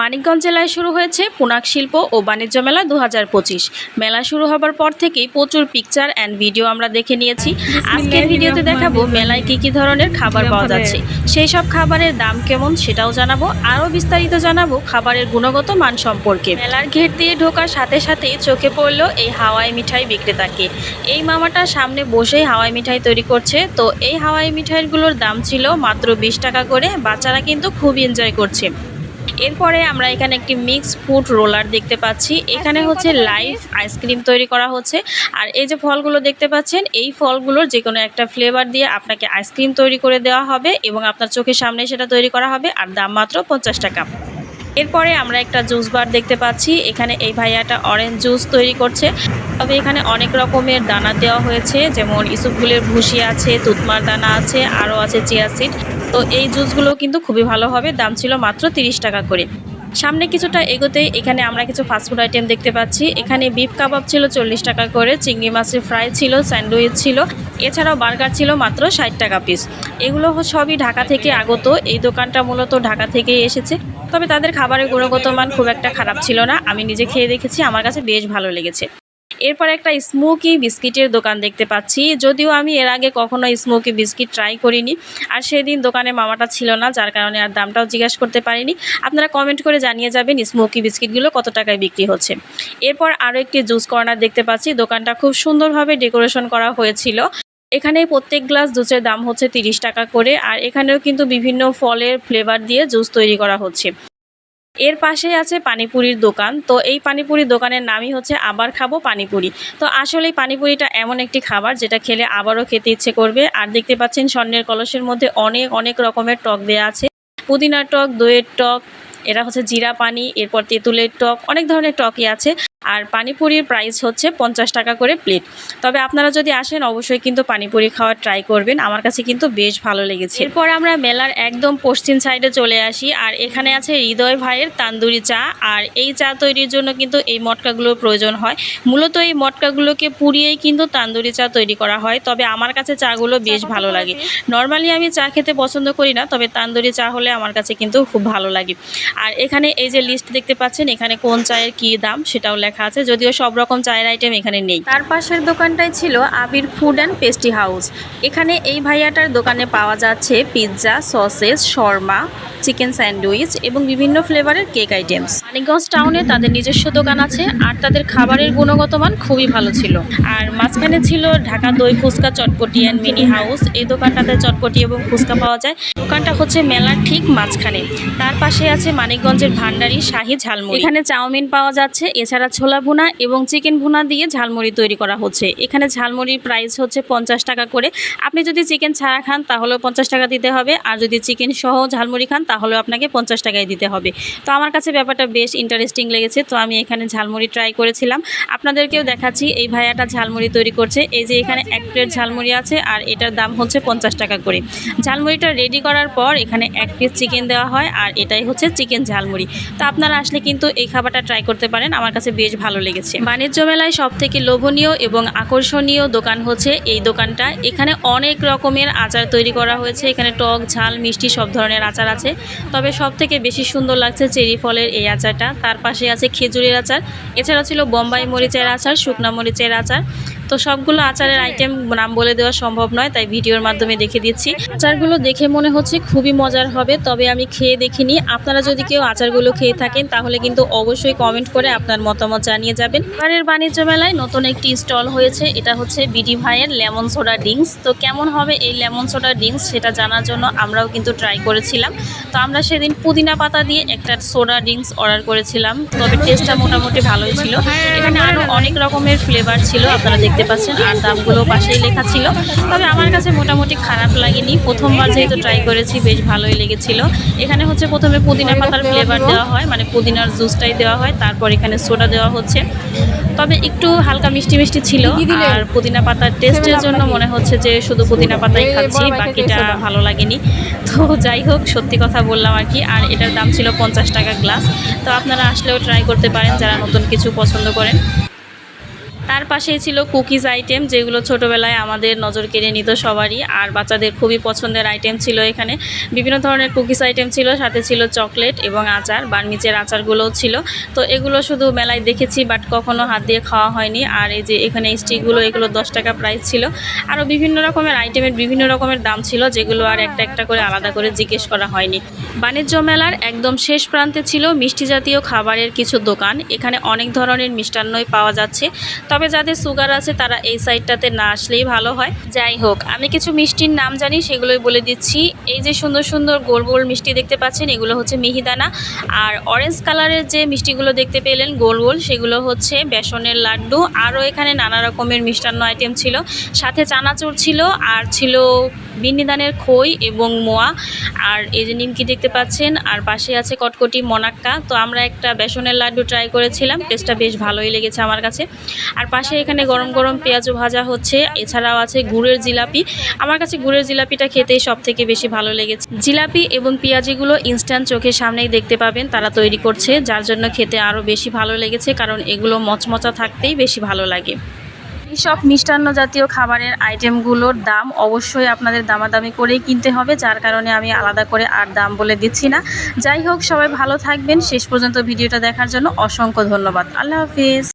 মানিকগঞ্জ জেলায় শুরু হয়েছে পুনাক শিল্প ও বাণিজ্য মেলা দু হাজার পঁচিশ। মেলা শুরু হবার পর থেকেই প্রচুর পিকচার অ্যান্ড ভিডিও আমরা দেখে নিয়েছি। আজকের ভিডিওতে দেখাবো মেলায় কি কি ধরনের খাবার পাওয়া যাচ্ছে। সেই সব খাবারের দাম কেমন সেটাও জানাব। আরও বিস্তারিত জানাব খাবারের গুণগত মান সম্পর্কে। মেলার ঘেট দিয়ে ঢোকার সাথে সাথেই চোখে পড়ল এই হাওয়াই মিঠাই বিক্রেতাকে। এই মামাটা সামনে বসেই হাওয়াই মিঠাই তৈরি করছে। তো এই হাওয়াই মিঠাইগুলোর দাম ছিল মাত্র বিশ টাকা করে। বাচ্চারা কিন্তু খুব এনজয় করছে। এরপরে আমরা এখানে একটি মিক্স ফুড রোলার দেখতে পাচ্ছি। এখানে হচ্ছে লাইভ আইসক্রিম তৈরি করা হচ্ছে। আর এই যে ফলগুলো দেখতে পাচ্ছেন এই ফলগুলোর যে কোনো একটা ফ্লেভার দিয়ে আপনাকে আইসক্রিম তৈরি করে দেওয়া হবে এবং আপনার চোখের সামনে সেটা তৈরি করা হবে আর দাম মাত্র পঞ্চাশ টাকা। এরপরে আমরা একটা জুস বার দেখতে পাচ্ছি। এখানে এই ভাইয়াটা অরেঞ্জ জুস তৈরি করছে। তবে এখানে অনেক রকমের দানা দেওয়া হয়েছে যেমন ইসুফগুলের ভুসি আছে তুতমার দানা আছে আরও আছে চিয়া সিড তো এই জুসগুলো কিন্তু খুবই ভালো হবে। দাম ছিল মাত্র তিরিশ টাকা করে। সামনে কিছুটা এগোতে এখানে আমরা কিছু ফাস্টফুড আইটেম দেখতে পাচ্ছি। এখানে বিফ কাবাব ছিল চল্লিশ টাকা করে, চিংড়ি মাছের ফ্রাই ছিল, স্যান্ডউইচ ছিল, এছাড়াও বার্গার ছিল মাত্র ষাট টাকা পিস এগুলো সবই ঢাকা থেকে আগত, এই দোকানটা মূলত ঢাকা থেকেই এসেছে। তবে তাদের খাবারের গুণগত মান খুব একটা খারাপ ছিল না। আমি নিজে খেয়ে দেখেছি, আমার কাছে বেশ ভালো লেগেছে। এরপর একটা স্মোকি বিস্কিটের দোকান দেখতে পাচ্ছি। যদিও আমি এর আগে কখনো স্মোকি বিস্কিট ট্রাই করিনি, আর সেদিন দোকানে মামাটা ছিল না, যার কারণে আর দামটাও জিজ্ঞাসা করতে পারিনি। আপনারা কমেন্ট করে জানিয়ে যাবেন স্মোকি বিস্কিটগুলো কত টাকায় বিক্রি হচ্ছে। এরপর আরও একটি জুস কর্নার দেখতে পাচ্ছি। দোকানটা খুব সুন্দরভাবে ডেকোরেশন করা হয়েছিল। এখানে প্রত্যেক গ্লাস জুসের দাম হচ্ছে তিরিশ টাকা করে, আর এখানেও কিন্তু বিভিন্ন ফলের ফ্লেভার দিয়ে জুস তৈরি করা হচ্ছে। এর পাশেই আছে পানিপুরির দোকান। তো এই পানিপুরির দোকানের নামই হচ্ছে আবার খাব পানিপুরি। তো আসলে পানিপুরিটা এমন একটি খাবার যেটা খেলে আবারও খেতে ইচ্ছে করবে। আর দেখতে পাচ্ছেন স্বর্ণের কলসের মধ্যে অনেক অনেক রকমের টক দেওয়া আছে। পুদিনার টক, দইয়ের টক এটা হচ্ছে জিরা পানি, এরপর তেঁতুলের টক, অনেক ধরনের টকই আছে। আর পানিপুরির প্রাইস হচ্ছে পঞ্চাশ টাকা করে প্লেট তবে আপনারা যদি আসেন অবশ্যই কিন্তু পানিপুরি খাওয়ার ট্রাই করবেন। আমার কাছে কিন্তু বেশ ভালো লেগেছে। এরপর আমরা মেলার একদম পশ্চিম সাইডে চলে আসি আর এখানে আছে হৃদয় ভাইয়ের তান্দুরি চা। আর এই চা তৈরির জন্য কিন্তু এই মটকাগুলোর প্রয়োজন হয়। মূলত এই মটকাগুলোকে পুড়িয়েই কিন্তু তান্দুরি চা তৈরি করা হয়। তবে আমার কাছে চাগুলো বেশ ভালো লাগে। নর্মালি আমি চা খেতে পছন্দ করি না তবে তান্দুরি চা হলে আমার কাছে কিন্তু খুব ভালো লাগে। আর এখানে এই যে লিস্ট দেখতে পাচ্ছেন এখানে কোন চায়ের কী দাম সেটাও লেখা আছে, যদিও সব রকম চায়ের আইটেম এখানে নেই। তার পাশের দোকানটাই ছিল Abir food and pastry house এখানে এই ভাইয়াটার দোকানে পাওয়া যাচ্ছে pizza sausages Sharma chicken sandwich এবং বিভিন্ন ফ্লেভারের কেক আইটেমস মানিকগঞ্জ টাউনে তাদের নিজস্ব দোকান আছে, আর তাদের খাবারের গুণগত মান খুবই ভালো ছিল। আর মাঝখানে ছিল ঢাকা দই fuchka chotpoti and mini house এই দোকানটাতে চটপটি এবং ফুচকা পাওয়া যায়। দোকানটা হচ্ছে মেলার ঠিক মাঝখানে। তার পাশে আছে মানিকগঞ্জের ভান্ডারি শাহি ঝালমুড়ি। এখানে চাউমিন পাওয়া যাচ্ছে, এছাড়া ছোলা ভুনা এবং চিকেন ভুনা দিয়ে ঝালমুড়ি তৈরি করা হচ্ছে। এখানে ঝালমুড়ির প্রাইস হচ্ছে পঞ্চাশ টাকা করে। আপনি যদি চিকেন ছাড়া খান, তাহলেও পঞ্চাশ টাকা দিতে হবে। আর যদি চিকেন সহ ঝালমুড়ি খান, তাহলেও আপনাকে পঞ্চাশ টাকায় দিতে হবে। তো আমার কাছে ব্যাপারটা বেশ ইন্টারেস্টিং লেগেছে। তো আমি এখানে ঝালমুড়ি ট্রাই করেছিলাম। আপনাদেরকেও দেখাচ্ছি, এই ভাইয়াটা ঝালমুড়ি তৈরি করছে। এই যে এখানে এক প্লেট ঝালমুড়ি আছে আর এটার দাম হচ্ছে পঞ্চাশ টাকা করে। ঝালমুড়িটা রেডি করার পর এখানে এক পিস চিকেন দেওয়া হয় আর এটাই হচ্ছে চিকেন ঝালমুড়ি। তো আপনারা আসলে কিন্তু এই খাবারটা ট্রাই করতে পারেন, আমার কাছে বেশ ভালো লেগেছে। বাণিজ্য মেলায় সব থেকে লোভনীয় এবং আকর্ষণীয় দোকান হচ্ছে এই দোকানটা। এখানে অনেক রকমের আচার তৈরি করা হয়েছে। এখানে টক, ঝাল, মিষ্টি সব ধরনের আচার আছে। তবে সব থেকে বেশি সুন্দর লাগছে চেরি ফলের এই আচারটা তার পাশে আছে খেজুরের আচার। এছাড়া ছিল বোম্বাই মরিচের আচার শুকনা মরিচের আচার। তো সবগুলো আচারের আইটেম নাম বলে দেওয়া সম্ভব নয় তাই ভিডিওর মাধ্যমে দেখে দিচ্ছি। আচারগুলো দেখে মনে হচ্ছে খুবই মজার হবে তবে আমি খেয়ে দেখিনি। আপনারা যদি কেউ আচারগুলো খেয়ে থাকেন তাহলে কিন্তু অবশ্যই কমেন্ট করে আপনার মতামত জানিয়ে যাবেন। এবারের বাণিজ্য মেলায় নতুন একটি স্টল হয়েছে এটা হচ্ছে বিডি ভাইয়ের লেমন সোডা ড্রিঙ্কস তো কেমন হবে এই লেমন সোডা ড্রিঙ্কস সেটা জানার জন্য আমরাও কিন্তু ট্রাই করেছিলাম। তো আমরা সেদিন পুদিনা পাতা দিয়ে একটা সোডা ড্রিঙ্কস অর্ডার করেছিলাম তবে টেস্টটা মোটামুটি ভালোই ছিল। এখানে আরও অনেক রকমের ফ্লেভার ছিল আপনারা দেখতে পাচ্ছেন আর দামগুলো পাশেই লেখা ছিল। তবে আমার কাছে মোটামুটি খারাপ লাগেনি। প্রথমবার যেহেতু ট্রাই করেছি বেশ ভালোই লেগেছিল। এখানে হচ্ছে প্রথমে পুদিনা পাতার ফ্লেভার দেওয়া হয় মানে পুদিনার জুসটাই দেওয়া হয় তারপর এখানে সোডা দেওয়া হচ্ছে। তবে একটু হালকা মিষ্টি মিষ্টি ছিল আর পুদিনা পাতার টেস্টের জন্য মনে হচ্ছে যে শুধু পুদিনা পাতাই খাচ্ছি বাকিটা ভালো লাগেনি। তো যাই হোক সত্যি কথা বললাম আর কি। আর এটার দাম ছিল পঞ্চাশ টাকা গ্লাস তো আপনারা আসলেও ট্রাই করতে পারেন যারা নতুন কিছু পছন্দ করেন। তার পাশেই ছিল কুকিজ আইটেম, যেগুলো ছোটোবেলায় আমাদের নজর কেড়ে নিত সবারই, আর বাচ্চাদের খুবই পছন্দের আইটেম ছিল এখানে। বিভিন্ন ধরনের কুকিজ আইটেম ছিল, সাথে ছিল চকলেট এবং আচার বার্মিচের আচারগুলোও ছিল। তো এগুলো শুধু মেলায় দেখেছি, বাট কখনো হাত দিয়ে খাওয়া হয়নি। আর এই যে এখানে স্টিকগুলো, এগুলো দশ টাকা প্রাইস ছিল। আরও বিভিন্ন রকমের আইটেমের বিভিন্ন রকমের দাম ছিল, যেগুলো আর একটা একটা করে আলাদা করে জিজ্ঞেস করা হয়নি। বাণিজ্য মেলার একদম শেষ প্রান্তে ছিল মিষ্টি জাতীয় খাবারের কিছু দোকান। এখানে অনেক ধরনের মিষ্টান্নই পাওয়া যাচ্ছে। তবে যাদের সুগার আছে তারা এই সাইডটাতে না আসলেই ভালো হয়। যাই হোক, আমি কিছু মিষ্টির নাম জানি, সেগুলোই বলে দিচ্ছি। এই যে সুন্দর সুন্দর গোল গোল মিষ্টি দেখতে পাচ্ছেন, এগুলো হচ্ছে মিহিদানা। আর অরেঞ্জ কালারের যে মিষ্টিগুলো দেখতে পেলেন গোল গোল, সেগুলো হচ্ছে বেসনের লাড্ডু। আরও এখানে নানা রকমের মিষ্টান্ন আইটেম ছিল। সাথে চানাচুর ছিল, আর ছিল বিন্নিদানের খই এবং মোয়া। আর এই যে নিমকি দেখতে পাচ্ছেন, আর পাশে আছে কটকটি মনাক্কা। তো আমরা একটা বেসনের লাড্ডু ট্রাই করেছিলাম টেস্টটা বেশ ভালোই লেগেছে আমার কাছে। আর পাশে এখানে গরম গরম পেঁয়াজু ভাজা হচ্ছে। এছাড়াও আছে গুড়ের জিলাপি। আমার কাছে গুড়ের জিলাপিটা খেতেই সব থেকে বেশি ভালো লেগেছে। জিলাপি এবং পেঁয়াজিগুলো ইনস্ট্যান্ট চোখের সামনেই দেখতে পাবেন, তারা তৈরি করছে, যার জন্য খেতে আরও বেশি ভালো লেগেছে, কারণ এগুলো মচমচা থাকতেই বেশি ভালো লাগে। এইসব মিষ্টান্ন জাতীয় খাবারের আইটেমগুলোর দাম অবশ্যই আপনাদের দামাদামি করেই কিনতে হবে, যার কারণে আমি আলাদা করে আর দাম বলে দিচ্ছি না। যাই হোক, সবাই ভালো থাকবেন। শেষ পর্যন্ত ভিডিওটা দেখার জন্য অসংখ্য ধন্যবাদ। আল্লাহ হাফিজ।